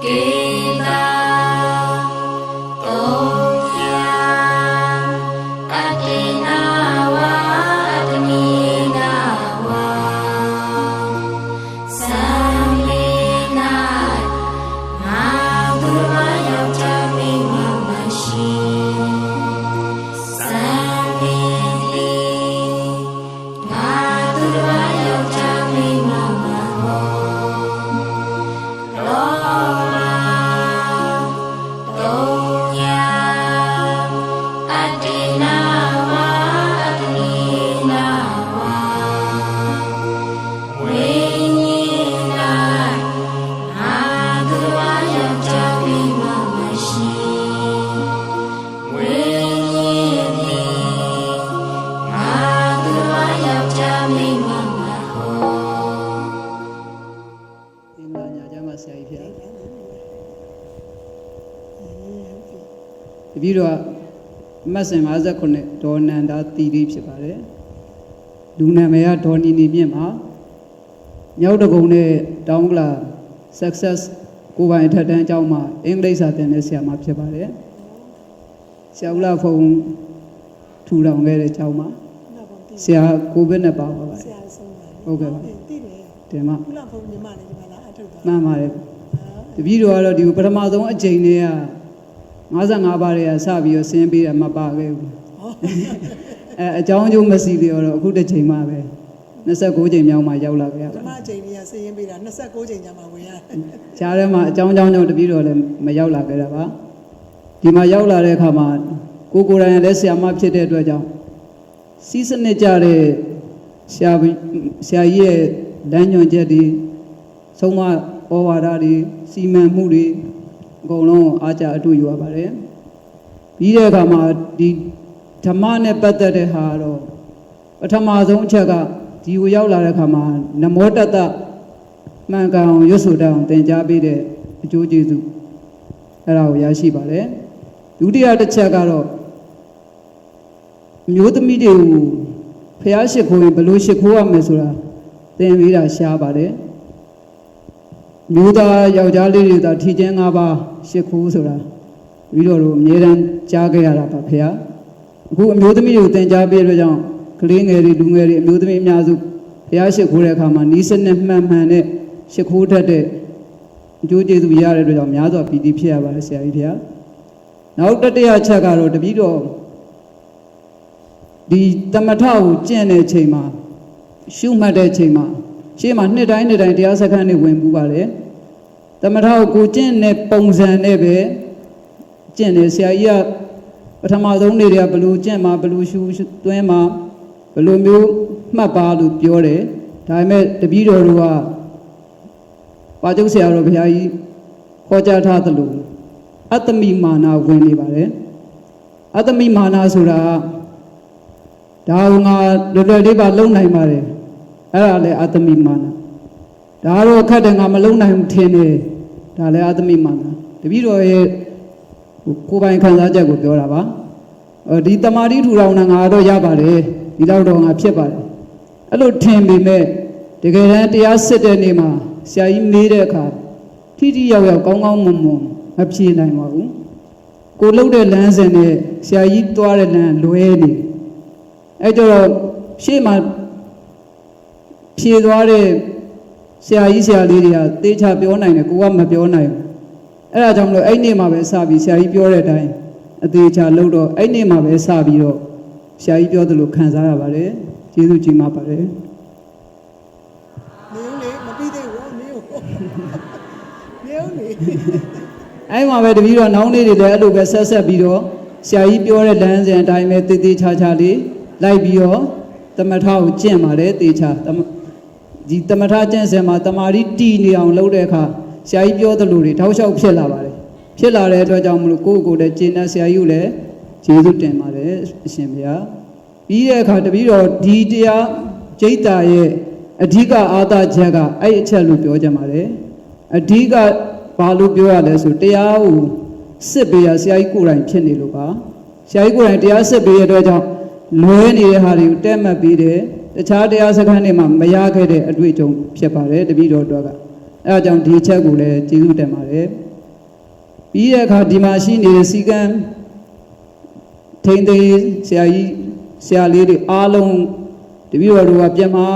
Кидай. ပည့်တော်ကမတ်စင်59ဒေါ်နန္ဒာတီရီဖြစ်ပါတယ်လူနာမည်ကဒေါ်နီနီမြင့်ပါမြောက်တကုံနဲ့တောင်းကလာ success ကိုယ်ပိုင်အထက်တန်းအကျောင်းမှာအင်္ဂလိပ်စာသင်တဲ့ဆရာမဖြစ်ပါတယ်ဆရာဦးလာဖုံထူထောင်ခဲ့တဲ့အကျောင်းမှာနောက်ပုံတည်ဆရာကိုဗစ်နဲ့ပါပါပါဆရာဆုံးပါဟုတ်ကဲ့ပါတည်တယ်တင်မခုနဖုန်းညီမလေးဒီမှာလာအထုတ်သွားမှန်ပါတယ်တပည့်တော်ကတော့ဒီပထမဆုံးအချိန်တည်းက 55ပါးတွေကစပြီးတော့ဆင်းပေးတာမပါခဲ့ဘူးအဲအကြောင်းအကျိုးမရှိသေးတော့အခုတစ်ချိန်မှပဲ29ချိန်မြောက်မှရောက်လာခဲ့ရဓပါမ္မအချိန်ကြီးကစည်ရင်ပေးတာ29ချိန်ညမှာဝင်ရတယ်ဂျားထဲမှာအကြောင်းအကြောင်းကြောင့်တပည့်တော်လည်းမရောက်လာခဲ့တာပါဒီမှာရောက်လာတဲ့အခါမှာကိုကိုယ်တိုင်လည်းဆရာမဖြစ်တဲ့အတွက်ကြောင့်စီးစနစ်ကြတဲ့ဆရာဆရာကြီးရဲ့လမ်းညွှန်ချက်တွေဆုံးမဩဝါဒတွေစီမံမှုတွေ အကုန်လုံးအားကြအတူယူရပါတယ်ပြီးတဲ့အခါမှာဒီဓမ္မနဲ့ပတ်သက်တဲ့ဟာတော့ပထမဆုံးအချက်ကဒီကိုရောက်လာတဲ့အခါမှာနမောတတ္တမှန်ကန်အောင်ရွတ်ဆိုတတ်အောင်သင်ကြားပေးတဲ့အကျိုးကျေးဇူးအဲ့ဒါကိုရရှိပါတယ်ဒုတိယတစ်ချက်ကတော့အမျိုးသမီးတွေကိုဖះရှိခိုးရင်ဘယ်လိုရှိခိုးရမလဲဆိုတာသင်ပေးတာရှားပါတယ် မျိုးသားယောက်ျားလေးတွေသာထီချင်း၅ပါးရှိခိုးဆိုတာပြီးတော့တို့အမြဲတမ်းကြားခဲ့ရတာပါဖះအခုအမျိုးသမီးတွေကိုသင်ကြားပေးတဲ့ကြောင့်ကလေးငယ်တွေလူငယ်တွေအမျိုးသမီးအများစုဖះရှိခိုးတဲ့အခါမှာနီးစနစ်မှန်မှန်နဲ့ရှ िख ိုးတတ်တဲ့အကျိုးကျေးဇူးရတဲ့အတွက်ကြောင့်များစွာပီတိဖြစ်ရပါတယ်ဆရာကြီးဖေ။နောက်တတိယချက်ကတော့တပည့်တော်ဒီတမထကိုကျင့်တဲ့ချိန်မှာရှုမှတ်တဲ့ချိန်မှာ ရှေ့မှာနှစ်တိုင်းနှစ်တိုင်းတရားစခန်းတွေဝင်ပူးပါတယ်။တမထကိုကိုကျင့်တဲ့ပုံစံနဲ့ပဲကျင့်တယ်ဆရာကြီးကပထမဆုံးနေ့တွေကဘယ်လိုကျင့်မှာဘယ်လိုရှုသွင်းမှာဘယ်လိုမျိုးမှတ်ပါလို့ပြောတယ်။ဒါပေမဲ့တပည့်တော်တို့ကပါကျုပ်ဆရာတော်ဘုရားကြီးခေါ်ကြားထားသလိုအတ္တမိမာနာဝင်နေပါတယ်အတ္တမိမာနာဆိုတာဒါကငါလွယ်လွယ်လေးပါလုံနိုင်ပါတယ် အဲ့ဒါလည်းအတ္တမိမာနာဒါတော့ခက်တယ်ငါမလုံနိုင်ဘူးထင်တယ်ဒါလည်းအတ္တမိမာနာတပည့်တော်ရဲ့ဟိုကိုယ်ပိုင်ခံစားချက်ကိုပြောတာပါအော်ဒီတမာတိထူထောင်တာငါတော့ရပါတယ်ဒီလောက်တော့ငါဖြစ်ပါတယ်အဲ့လိုထင်ပေမဲ့တကယ်တမ်းတရားစစ်တဲ့နေ့မှာဆရာကြီးမေးတဲ့အခါထိထိရောက်ရောက်ကောင်းကောင်းမွန်မွန်မဖြေနိုင်ပါဘူးကိုလှုပ်တဲ့လမ်းစဉ်နဲ့ဆရာကြီးသွားတဲ့လမ်းလွဲနေအဲ့ကြတော့ရှေ့မှာ ဖြေသွားတဲ့ဆရာကြီးဆရာလေးတွေကသေချာပြောနိုင်တယ်ကိုကမပြောနိုင်ဘူးအဲ့ဒါကြောင့်မလို့အဲ့နေ့မှာပဲစပြီးဆရာကြီးပြောတဲ့အတိုင်းအသေးချာလှုပ်တော့အဲ့နေ့မှာပဲစပြီးတော့ဆရာကြီးပြောသလိုခံစားရပါတယ်ကျေးဇူးကြီးမှာပါတယ်နေဦးလေမပြီးသေးဘူးနေဦးနေဦးလေအဲ့မှာပဲတပီတော့နောင်လေးတွေလည်းအဲ့လိုပဲဆက်ဆက်ပြီးတော့ဆရာကြီးပြောတဲ့လမ်းစဉ်အတိုင်းပဲတည်တည်ချာချာလေးလိုက်ပြီးတော့တမထကိုကျင့်ပါတယ်တေချာတမ ဒီတမထကျင့်စဉ်မှာတမာရီတီနေအောင်လုပ်တဲ့အခါဆရာကြီးပြောသလိုတွေထောက်လျှောက်ဖြစ်လာပါတယ်ဖြစ်လာတဲ့အတွက်ကြောင့်မလို့ကိုယ့်ကိုယ်လည်းကျင့်တဲ့ဆရာကြီးကိုလည်းကျေးဇူးတင်ပါတယ်အရှင်ဘုရားပြီးတဲ့အခါတပီတော့ဒီတရားကျိတ်တာရဲ့အဓိကအာသာချက်ကအဲ့အချက်လို့ပြောကြပါတယ်အဓိကဘာလို့ပြောရလဲဆိုတရားကိုစစ်ပေးရဆရာကြီးကိုယ်တိုင်ဖြစ်နေလို့ပါဆရာကြီးကိုယ်တိုင်တရားစစ်ပေးရတဲ့အတွက်ကြောင့်လွဲနေတဲ့ဟာတွေကိုတက်မှတ်ပြီးတယ် တခြားတရားစခန်းတွေမှာမရခဲ့တဲ့အတွေ့အကြုံဖြစ်ပါတယ်တပည့်တော်တို့ကအဲအကြောင်းဒီချက်ကိုလည်းကျေးဇူးတင်ပါတယ်ပြီးတဲ့အခါဒီမှာရှိနေတဲ့စီကံထိန်သိမ်းဆရာကြီးဆရာလေးတွေအားလုံးတပည့်တော်တို့ကပြန်มา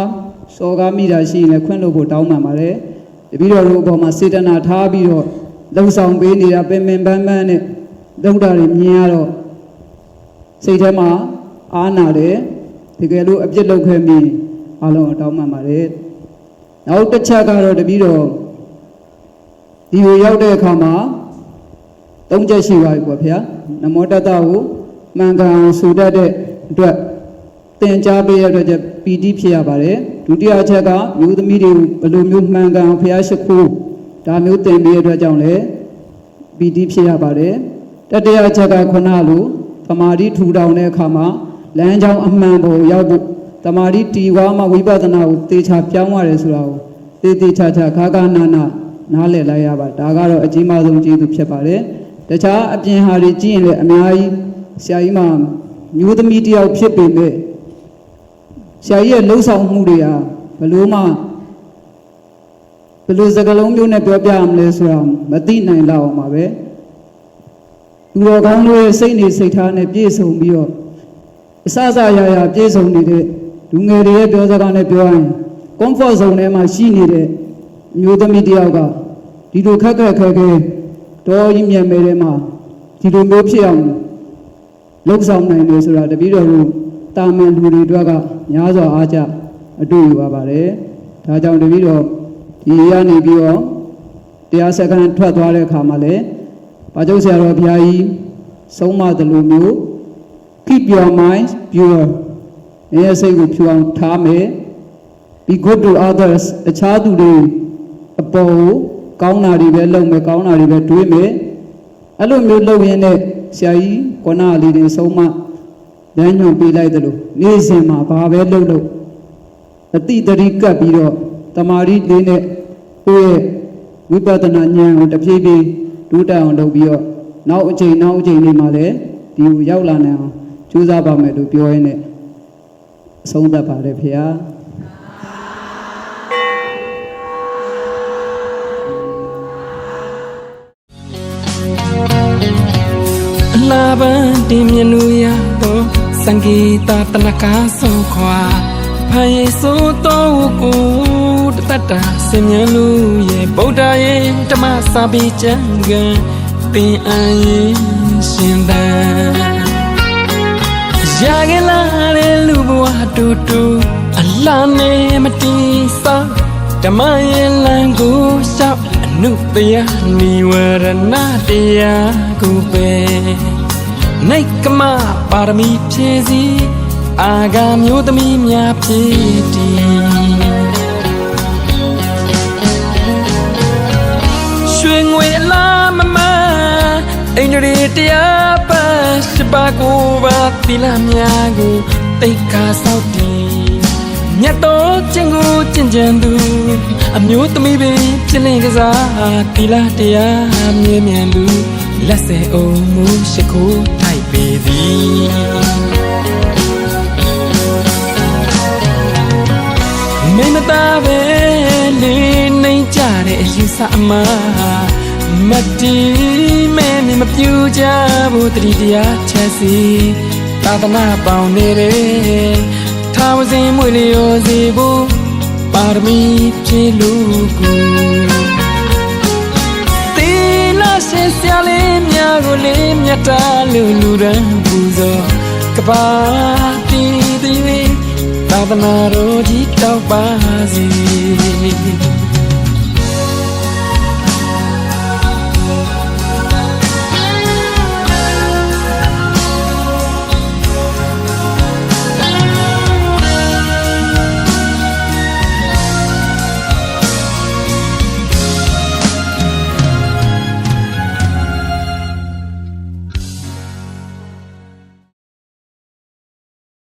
စော်ကားမိတာရှိရင်လည်းခွင့်လို့ဖို့တောင်းပန်ပါတယ်တပည့်တော်တို့အပေါ်မှာစေတနာထားပြီးတော့လုံဆောင်ပေးနေတာပင်ပင်ပန်းပန်းနဲ့လုံတာတွေမြင်ရတော့စိတ်ထဲမှာအားနာတယ် တကယ်လို့အပြစ်လုပ်ခဲ့မိအလုံးအတောင်းပန်ပါတယ်နောက်တစ်ချက်ကတော့တပည့်တော်ဒီကိုရောက်တဲ့အခါမှာသုံးချက်ရှိပါပြီပေါ့ဗျာနမောတတ္တကိုမှန်ကန်အောင်ဆိုတတ်တဲ့အတွက်သင်ကြားပေးရတဲ့အတွက်ပီတိဖြစ်ရပါတယ်ဒုတိယအချက်ကမျိုးသမီးတွေဘယ်လိုမျိုးမှန်ကန်အောင်ဖျားရှိခိုးဒါမျိုးသင်ပေးရတဲ့အတွက်ကြောင့်လည်းပီတိဖြစ်ရပါတယ်တတိယအချက်ကခုနလိုသမာဓိထူထောင်တဲ့အခါမှာ လမ်းကြောင်းအမှန်ပေါ်ရောက်ဖို့သမာဓိတီဝါမှဝိပဿနာကိုသေချာပြောင်းရတယ်ဆိုတာကိုသေသေးချာချာခါခါနာနာနားလည်လိုက်ရပါဒါကတော့အကြီးမားဆုံးကျေးဇူးဖြစ်ပါတယ်တခြားအပြင်ဟာတွေကြည့်ရင်လည်းအများကြီးဆရာကြီးမှာမျိုးသမီးတစ်ယောက်ဖြစ်ပေမဲ့ဆရာကြီးရဲ့လှုပ်ဆောင်မှုတွေဟာဘယ်လို့မှဘယ်လိုစကားလုံးမျိုးနဲ့ပြောပြရမလဲဆိုတာမသိနိုင်တော့အောင်ပါပဲသူတော်ကောင်းတို့ရဲ့စိတ်နေစိတ်ထားနဲ့ပြည့်စုံပြီးတော့ အစအစအရာရာပြည့်စုံနေတဲ့လူငယ်တွေရဲ့ပြောစကားနဲ့ပြောရရင် comfort zone ထဲမှာရှိနေတဲ့အမျိုးသမီးတစ်ယောက်ကဒီလိုခက်ခက်ခဲခဲတော်ကြီးမြတ်မဲထဲမှာဒီလိုမျိုးဖြစ်အောင်လှုပ်ဆောင်နိုင်တယ်ဆိုတာတပည့်တော်တို့တာမန်လူတွေအတွက်ကများစွာအားကြအတွေ့ယူပါပါတယ်။ဒါကြောင့်တပည့်တော်ဒီရနေပြီးတော့တရားစခန်းထွက်သွားတဲ့အခါမှာလည်းဘာကျုပ်ဆရာတော်ဘုရားကြီးဆုံးမတယ်လို့မျိုး keep your mind pure အဲစိတ်ကိုဖြူအောင်ထားမယ် be good to others အခြားသူတွေအပေါ်ကိုကောင်းတာတွေပဲလုပ်မယ်ကောင်းတာတွေပဲတွေးမယ်အဲ့လိုမျိုးလုပ်ရင်းနဲ့ဆရာကြီးကနာလေးတွေဆုံးမလမ်းညွှန်ပေးလိုက်တယ်လို့နေ့စဉ်မှာဘာပဲလုပ်လို့အတိတရိကပ်ပြီးတော့တမာရီလေးနဲ့ကိုယ့်ရဲ့ဝိပဿနာဉာဏ်ကိုတဖြည်းဖြည်းဒုတက်အောင်လုပ်ပြီးတော့နောက်အချိန်နောက်အချိန်လေးမှာလည်းဒီကိုရောက်လာနိုင်အောင် ကြိုးစားပါမယ်လို့ပြောရင်းနဲ့အဆုံးသတ်ပါတယ်ဖေဟာအလားပန်းတင်မြနူရသောစံဂီတာတနကားဆုံးခွာဖန်ရည်ဆိုတော့ကိုတတတာစင်မြလူရဲ့ဗုဒ္ဓရဲ့ဓမ္မစာပေကျမ်းဂန်ပင်အရင်ရှင်သန် ရာဂလာတဲ့လူဘဝတူတူအလားနဲ့မတီးစောဓမ္မရဲ့လမ်းကိုရှောက်အနုတယနိဝရဏတရားကိုပဲနိကမပါရမီဖြည့်စည်အာဂါမျိုးသမီးများဖြစ်တည်ရွှေငွေအလားမမ အိန္ဒြေတရားပါစပါကိုပါတိလာများကိုတိတ်ခါဆောက်တည်မြတ်တော်ကျင့်ကိုကျင့်ကြံသူအမျိုးသမီးပင်ဖြစ်လင်ကစားတိလာတရားမြဲမြံသူလက်စေအောင်မူရှိခိုးထိုက်ပေသည်မင်းမသားပဲလေးနှိမ်ကြတဲ့အယူဆအမှား မတီးမဲမြင်မပြူကြဘူးတတိတရားချက်စီသာသနာပေါင်းနေတယ်ထာဝစဉ်မွေလျော်စီဖို့ပါရမီဖြည့်လို့ကိုတေလာရှင်းစရာလေးများကိုလေးမြတ်တာလူလူရန်ပူဇော်ကပါတီတီသာသနာတော်ကြီးတောက်ပါစေ